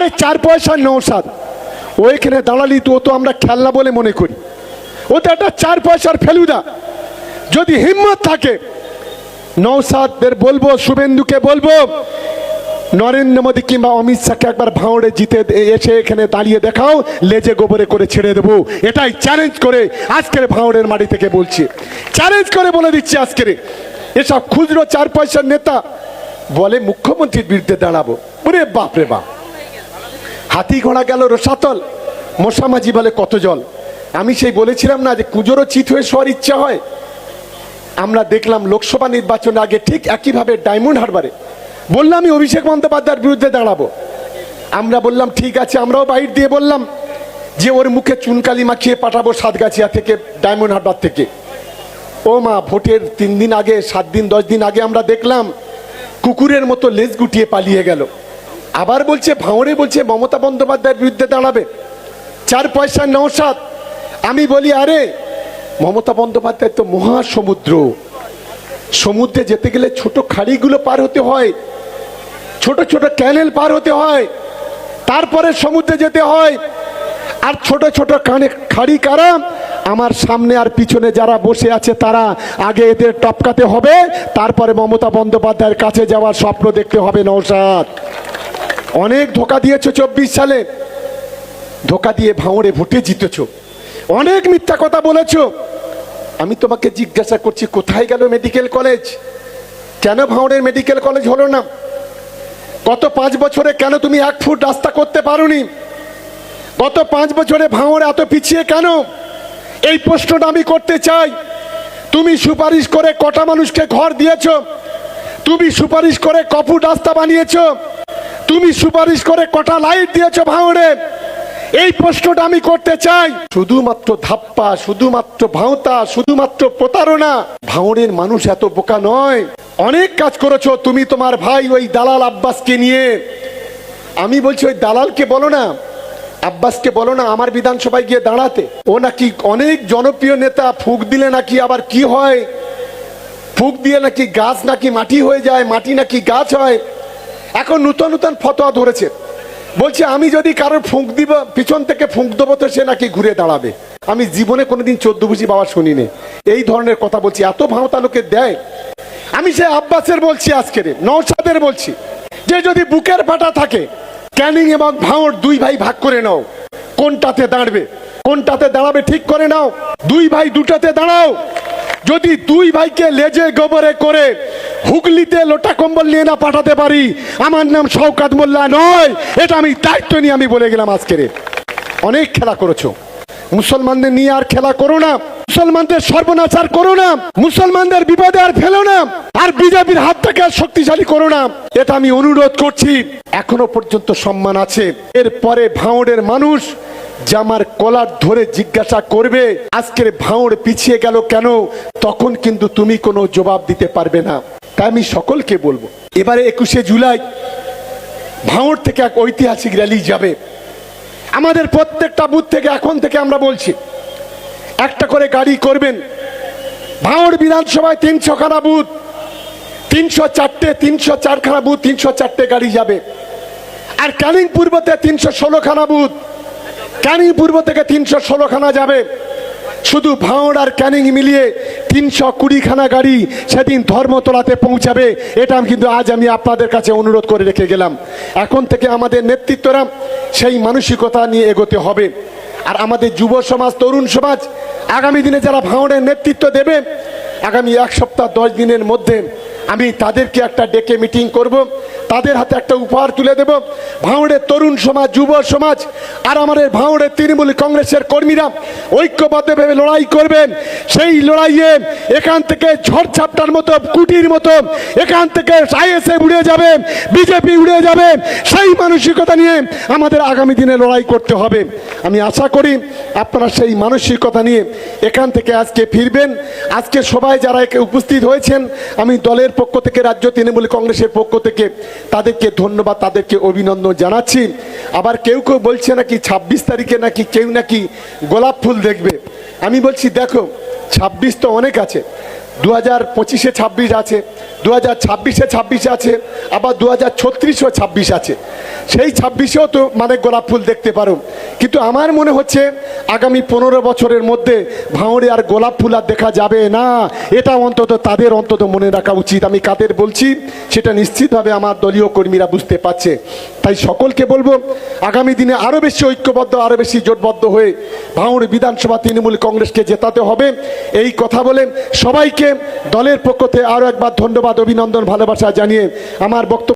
আরে চার পয়সা নৌসাদ ওইখানে দাঁড়ালি তো তো আমরা খেলনা বলে মনে করি। ও তো একটা চার পয়সার ফেলুদা। যদি হিম্মত থাকে নৌসাদদের বলব, শুভেন্দুকে বলব, নরেন্দ্র মোদী কিংবা অমিত শাহকে একবার ভাঁড়ে জিতে এসে এখানে দাঁড়িয়ে দেখাও, লেজে গোবরে করে ছেড়ে দেবো। এটাই চ্যালেঞ্জ করে আজকের ভাঁড়ের মাটি থেকে বলছি। চ্যালেঞ্জ করে বলে দিচ্ছি আজকের। এসব খুচরো চার পয়সার নেতা বলে মুখ্যমন্ত্রীর বিরুদ্ধে দাঁড়াবো। ওরে বাপরে বাপ। হাতি ঘোড়া গেল রসাতল। মশামাঝি বলে কত জল। আমি সেই বলেছিলাম না যে কুজোরও চিত হয়ে শোয়ার ইচ্ছা হয়। আমরা দেখলাম লোকসভা নির্বাচনের আগে ঠিক একইভাবে ডায়মন্ড হারবারে। বললাম, আমি অভিষেক বন্দ্যোপাধ্যায়ের বিরুদ্ধে দাঁড়াবো। আমরা বললাম, ঠিক আছে। আমরাও বাইর দিয়ে বললাম যে, ওর মুখে চুনকালি মাখিয়ে পাঠাবো সাতগাছিয়া থেকে, ডায়মন্ড হারবার থেকে। ও মা, ভোটের তিন দিন আগে, সাত দিন, দশ দিন আগে আমরা দেখলাম কুকুরের মতো লেজ গুটিয়ে পালিয়ে গেল। আবার বলছে ভাঁড়ে বলছে, মমতা বন্দ্যোপাধ্যায়ের বিরুদ্ধে দাঁড়াবে। চার পয়সা নৌসাদ আমি বলি, আরে, মমতা বন্দ্যোপাধ্যায় তো মহাসমুদ্র। সমুদ্রে যেতে গেলে ছোট খাড়িগুলো পার হতে হয়, ছোট ছোট ক্যানেল পার হতে হয়, তারপরে সমুদ্রে যেতে হয়, আর ছোট ছোট কানে খাড়ি কারা? আমার সামনে আর পিছনে যারা বসে আছে, তারা আগে এদের টপকাতে হবে, তারপরে মমতা বন্দ্যোপাধ্যায়ের কাছে যাওয়ার স্বপ্ন দেখতে হবে নৌসাদ অনেক ধোকা দিয়েছ চব্বিশ সালে। ধোকা দিয়ে ভাঁড়ে ভোটে জিতেছ। অনেক মিথ্যা কথা বলেছ। আমি তোমাকে জিজ্ঞাসা করছি, কোথায় গেল মেডিকেল কলেজ কেন ভাঁড়ের মেডিকেল কলেজ হলো না? গত পাঁচ বছরে কেন তুমি এক ফুট রাস্তা করতে পারোনি? গত পাঁচ বছরে ভাঁড় এত পিছিয়ে কেন? এই প্রশ্নটা আমি করতে চাই। তুমি সুপারিশ করে কটা মানুষকে ঘর দিয়েছ? তুমি সুপারিশ করে কপুট রাস্তা বানিয়েছ? তুমি সুপারিশ করে কটা লাইট দিয়েছ ভাঁড়ে এই প্রশ্নটা আমি করতে চাই। শুধুমাত্র ধাপ্পা, শুধুমাত্র ভাঁওতা, শুধুমাত্র প্রতারণা। ভাঁড়ের মানুষ এত বোকা নয়। অনেক কাজ করেছ তুমি তোমার ভাই ওই দালাল আব্বাসকে নিয়ে। আমি বলছি ওই দালালকে বলো না। আব্বাসকে বলো না, আমার বিধানসভায় গিয়ে দাঁড়াতে। ও নাকি অনেক জনপ্রিয় নেতা, ফুক দিলে নাকি আবার কি হয়? ফুক দিয়ে নাকি গাছ নাকি মাটি হয়ে যায়, মাটি নাকি গাছ হয়। এখন নূতন নূতন ফতোয়া ধরেছে। বলছে, আমি যদি কারোর ফুঁক দিব, পিছন থেকে ফুঁক দেবো তো সে নাকি ঘুরে দাঁড়াবে। আমি জীবনে কোনোদিন চোদ্দ বুঝি বাবা শুনিনি। এই ধরনের কথা বলছি। এত ভাঁওতা লোকে দেয়। আমি সে আব্বাসের বলছি আজকের নৌসাদের বলছি, যে যদি বুকের ফাটা থাকে, ক্যানিং এবং ভাঁড় দুই ভাই ভাগ করে নাও। কোনটাতে দাঁড়বে, কোনটাতে দাঁড়াবে ঠিক করে নাও। দুই ভাই দুটাতে দাঁড়াও। যদি দুই ভাইকে লেজে গোবরে করে হুগলিতে লোটা কম্বল নিয়ে না পাঠাতে পারি, আমার নাম শওকাত মোল্লা নয়, এটা আমি দায়িত্ব নিয়ে আমি বলে গেলাম আজকের অনেক খেলা করেছ। মুসলমানদের নিয়ে আর খেলা করো না। মুসলমানদের সর্বনাচার করো না। মুসলমানদের বিপদে আর ফেলো না। আর বিজেপির হাতটাকে আর শক্তিশালী করো না। এটা আমি অনুরোধ করছি, এখনও পর্যন্ত সম্মান আছে। এরপরে ভাঁড়ের মানুষ জামার কলার ধরে জিজ্ঞাসা করবে, আজকের ভাঁড় পিছিয়ে গেল কেন? তখন কিন্তু তুমি কোনো জবাব দিতে পারবে না। তাই আমি সকলকে বলব, এবারে একুশে জুলাই, ভাঁড় থেকে এক ঐতিহাসিক র্যালি যাবে। আমাদের প্রত্যেকটা বুথ থেকে, এখন থেকে আমরা বলছি, একটা করে গাড়ি করবেন। ভাঁড় বিধানসভায় তিনশো খানা বুথ তিনশো চারটে তিনশো চারখানা বুথ তিনশো চারটে গাড়ি যাবে। আর ক্যানিং পূর্বতে তিনশো ষোলোখানা বুথ ক্যানিং পূর্ব থেকে তিনশো ষোলোখানা যাবে। শুধু ভাঁড় আর ক্যানিং মিলিয়ে তিনশো কুড়িখানা গাড়ি সেদিন ধর্মতলাতে পৌঁছাবে। এটা কিন্তু আজ আমি আপনাদের কাছে অনুরোধ করে রেখে গেলাম। এখন থেকে আমাদের নেতৃত্বরা সেই মানসিকতা নিয়ে এগোতে হবে। আর আমাদের যুব সমাজ, তরুণ সমাজ, আগামী দিনে যারা ভাঁড়ের নেতৃত্ব দেবে, আগামী এক সপ্তাহ, দশ দিনের মধ্যে আমি তাদেরকে একটা ডেকে মিটিং করব। তাদের হাতে একটা উপহার তুলে দেব। ভাঁড়ের তরুণ সমাজ, যুব সমাজ, আর আমাদের ভাঁড়ের তৃণমূল কংগ্রেসের কর্মীরা ঐক্যবদ্ধভাবে লড়াই করবেন। সেই লড়াইয়ে এখান থেকে ঝড়ঝাপটার মতো, কুটির মতো, এখান থেকে আইএসএ উড়ে যাবে, বিজেপি উড়ে যাবে। সেই মানসিকতা নিয়ে আমাদের আগামী দিনে লড়াই করতে হবে। আমি আশা করি আপনারা সেই মানসিকতা নিয়ে এখান থেকে আজকে ফিরবেন। আজকে সবাই যারা একে উপস্থিত হয়েছেন, আমি দলের পক্ষ থেকে, রাজ্য তৃণমূল কংগ্রেসের পক্ষ থেকে তাদেরকে ধন্যবাদ, তাদেরকে অভিনন্দন জানাচ্ছি। আবার কেউ কেউ বলছে নাকি ছাব্বিশ তারিখে নাকি কেউ নাকি গোলাপ ফুল দেখবে। আমি বলছি, দেখো, ছাব্বিশ তো অনেক আছে। দু হাজার পঁচিশে ছাব্বিশ আছে দু হাজার ছাব্বিশে ছাব্বিশ আছে, আবার দু হাজার ছত্রিশও ছাব্বিশ আছে। সেই ছাব্বিশেও তো মানে গোলাপ ফুল দেখতে পারো। কিন্তু আমার মনে হচ্ছে আগামী পনেরো বছরের মধ্যে ভাঁড়ে আর গোলাপ ফুল আর দেখা যাবে না। এটা অন্তত তাদের অন্তত মনে রাখা উচিত। আমি কাদের বলছি, সেটা নিশ্চিতভাবে আমার দলীয় কর্মীরা বুঝতে পারছে। তাই সকলকে বলব, আগামী দিনে আরও বেশি ঐক্যবদ্ধ আরও বেশি জোটবদ্ধ হয়ে ভাঙড় বিধানসভা তৃণমূল কংগ্রেসকে জেতাতে হবে। এই কথা বলে সবাইকে দলের পক্ষ থেকে আরও একবার ধন্যবাদ অভিনন্দন ভালোবাসা জানিয়ে আমার বক্তব্য